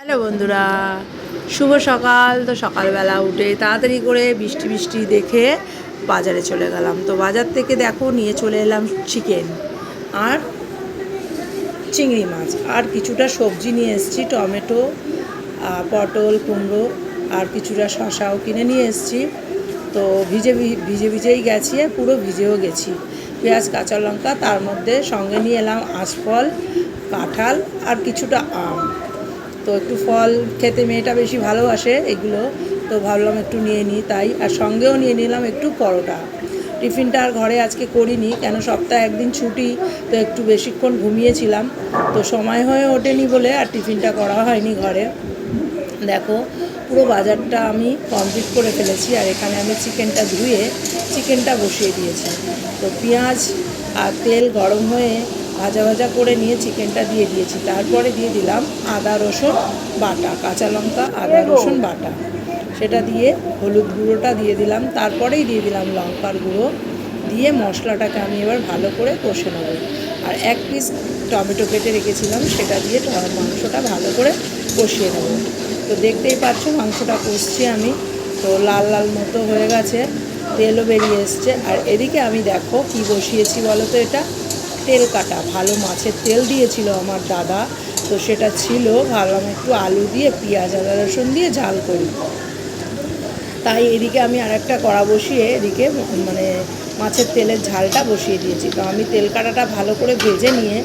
Hello বন্ধুরা, শুভ সকাল। তো সকালবেলা উঠে তাড়াতাড়ি করে বৃষ্টি বৃষ্টি দেখে বাজারে চলে গেলাম। তো বাজার থেকে দেখো নিয়ে চলে এলাম চিকেন আর চিংড়ি মাছ। আর কিছুটা সবজি নিয়ে এসেছি, টমেটো পটল, কুমড়ো আর কিছুটা শশাও কিনে নিয়ে এসেছি। তো ভিজে ভিজে ভিজেই গেছি, পুরো ভিজেও গেছি। পেঁয়াজ, কাঁচা লঙ্কা, তার মধ্যে সঙ্গে নিয়ে এলাম আঁশফল, কাঁঠাল আর কিছুটা আম। তো একটু ফল খেতে মেয়েটা বেশি ভালোবাসে এগুলো, তো ভাবলাম একটু নিয়ে নিই তাই, আর সঙ্গেও নিয়ে নিলাম একটু পরোটা। টিফিনটা আর ঘরে আজকে করিনি, কেন সপ্তাহে একদিন ছুটি, তো একটু বেশিক্ষণ ঘুমিয়েছিলাম, তো সময় হয়ে ওঠেনি বলে আর টিফিনটা করা হয়নি ঘরে। দেখো, পুরো বাজারটা আমি কমপ্লিট করে ফেলেছি, আর এখানে আমি চিকেনটা ধুয়ে, চিকেনটা বসিয়ে দিয়েছি। তো পেঁয়াজ আর তেল গরম হয়ে ভাজা ভাজা করে নিয়ে চিকেনটা দিয়ে দিয়েছি। তারপরে দিয়ে দিলাম আদা রসুন বাটা কাঁচা লঙ্কা আদা রসুন বাটা। সেটা দিয়ে হলুদ গুঁড়োটা দিয়ে দিলাম। তারপরেই দিয়ে দিলাম লঙ্কার গুঁড়ো। দিয়ে মশলাটাকে আমি এবার ভালো করে কষে নেব। আর এক পিস টমেটো কেটে রেখেছিলাম সেটা দিয়ে মাংসটা ভালো করে কষিয়ে নেব। তো দেখতেই পাচ্ছ মাংসটা কষছি আমি। তো লাল লাল মতো হয়ে গেছে তেলও বেরিয়ে এসছে। আর এদিকে আমি দেখো কি বসিয়েছি বলো তো এটা? তেল কাটা, ভালো মাছের তেল দিয়েছিল আমার দাদা। তো সেটা ছিল, ভাবলাম একটু আলু দিয়ে পেঁয়াজ, আদা, রসুন দিয়ে ঝাল করি। তাই এদিকে আমি আরেকটা কড়া বসিয়ে এদিকে মানে মাছের তেলের ঝালটা বসিয়ে দিয়েছি। তো আমি তেল কাটাটা ভালো করে ভেজে নিয়ে,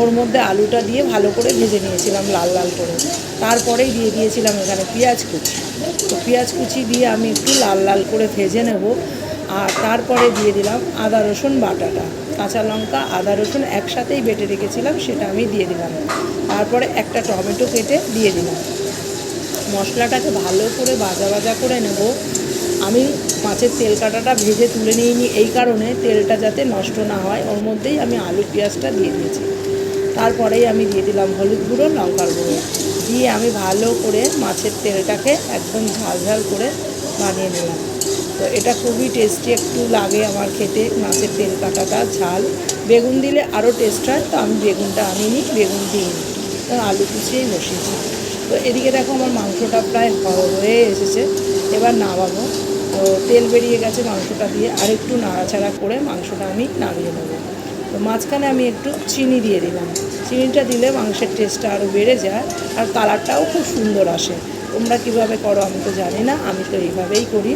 ওর মধ্যে আলুটা দিয়ে ভালো করে ভেজে নিয়েছিলাম লাল লাল করে। তারপরেই দিয়ে দিয়েছিলাম এখানে পেঁয়াজ কুচি। তো পেঁয়াজ কুচি দিয়ে আমি একটু লাল লাল করে ভেজে নেব। আর তারপরে দিয়ে দিলাম আদা রসুন বাটাটা। কাঁচা লঙ্কা, আদা রসুন একসাথেই বেটে রেখেছিলাম, সেটা আমি দিয়ে দিলাম। তারপরে একটা টমেটো কেটে দিয়ে দিলাম। মশলাটাকে ভালো করে ভাজা ভাজা করে নেব। আমি মাছের তেল কাটাটা ভেজে তুলে নিইনি, এই কারণে তেলটা যাতে নষ্ট না হয়। ওর মধ্যেই আমি আলু পেঁয়াজটা দিয়ে দিয়েছি। তারপরেই আমি দিয়ে দিলাম হলুদ গুঁড়ো, লঙ্কার গুঁড়ো। দিয়ে আমি ভালো করে মাছের তেলটাকে একদম ঝাল ঝাল করে বানিয়ে নিলাম। তো এটা খুবই টেস্টি একটু লাগে আমার খেতে, মাছের তেল কাটাটা, ঝাল। বেগুন দিলে আরও টেস্ট হয়, তো আমি বেগুনটা আনিনি, বেগুন দিইনি। তো আলু কুচিয়েই বসিয়েছি। তো এদিকে দেখো আমার মাংসটা প্রায় হয়ে এসেছে, এবার নামাবো। তো তেল বেরিয়ে গেছে মাংসটা দিয়ে, আর একটু নাড়াচাড়া করে মাংসটা আমি নামিয়ে নেব। তো মাঝখানে আমি একটু চিনি দিয়ে দিলাম। চিনিটা দিলে মাংসের টেস্টটা আরও বেড়ে যায়, আর কালারটাও খুব সুন্দর আসে। তোমরা কীভাবে করো আমি তো জানি না, আমি তো এইভাবেই করি।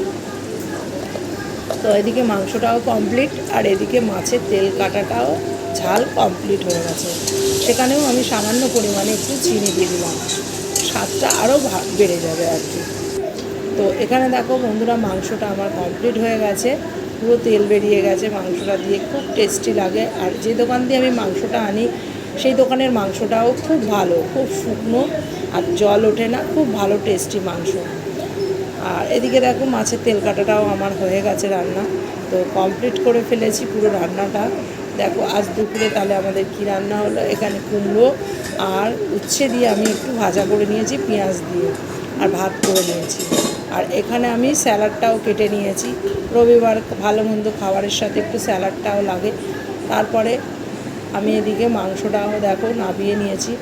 তো এদিকে মাংসটাও কমপ্লিট আর এদিকে মাছের তেল কাটাটাও ঝাল কমপ্লিট হয়ে গেছে। সেখানেও আমি সামান্য পরিমাণে একটু চিনি দিয়ে দিলাম। স্বাদটা আরও বেড়ে যাবে আর কি। তো এখানে দেখো বন্ধুরা, মাংসটা আমার কমপ্লিট হয়ে গেছে। পুরো তেল বেরিয়ে গেছে মাংসটা দিয়ে, খুব টেস্টি লাগে। আর যে দোকান দিয়ে আমি মাংসটা আনি, সেই দোকানের মাংসটাও খুব ভালো, খুব শুকনো, আর জল ওঠে না, খুব ভালো টেস্টি মাংস। আর এদিকে দেখো মাছের তেল কাটাটাও আমার হয়ে গেছে রান্না। তো কমপ্লিট করে ফেলেছি পুরো রান্নাটা। দেখো, আজ দুপুরে তাহলে আমাদের কি রান্না হলো? এখানে কুমড়ো আর উচ্ছে দিয়ে আমি একটু ভাজা করে নিয়েছি, পেঁয়াজ দিয়ে আর ভাত করে নিয়েছি। আর এখানে আমি স্যালাডটাও কেটে নিয়েছি। রবিবার ভালো মন্দ খাবারের সাথে একটু স্যালাডটাও লাগে। তারপরে আমি এদিকে মাংসটাও দেখো নাবিয়ে নিয়েছি।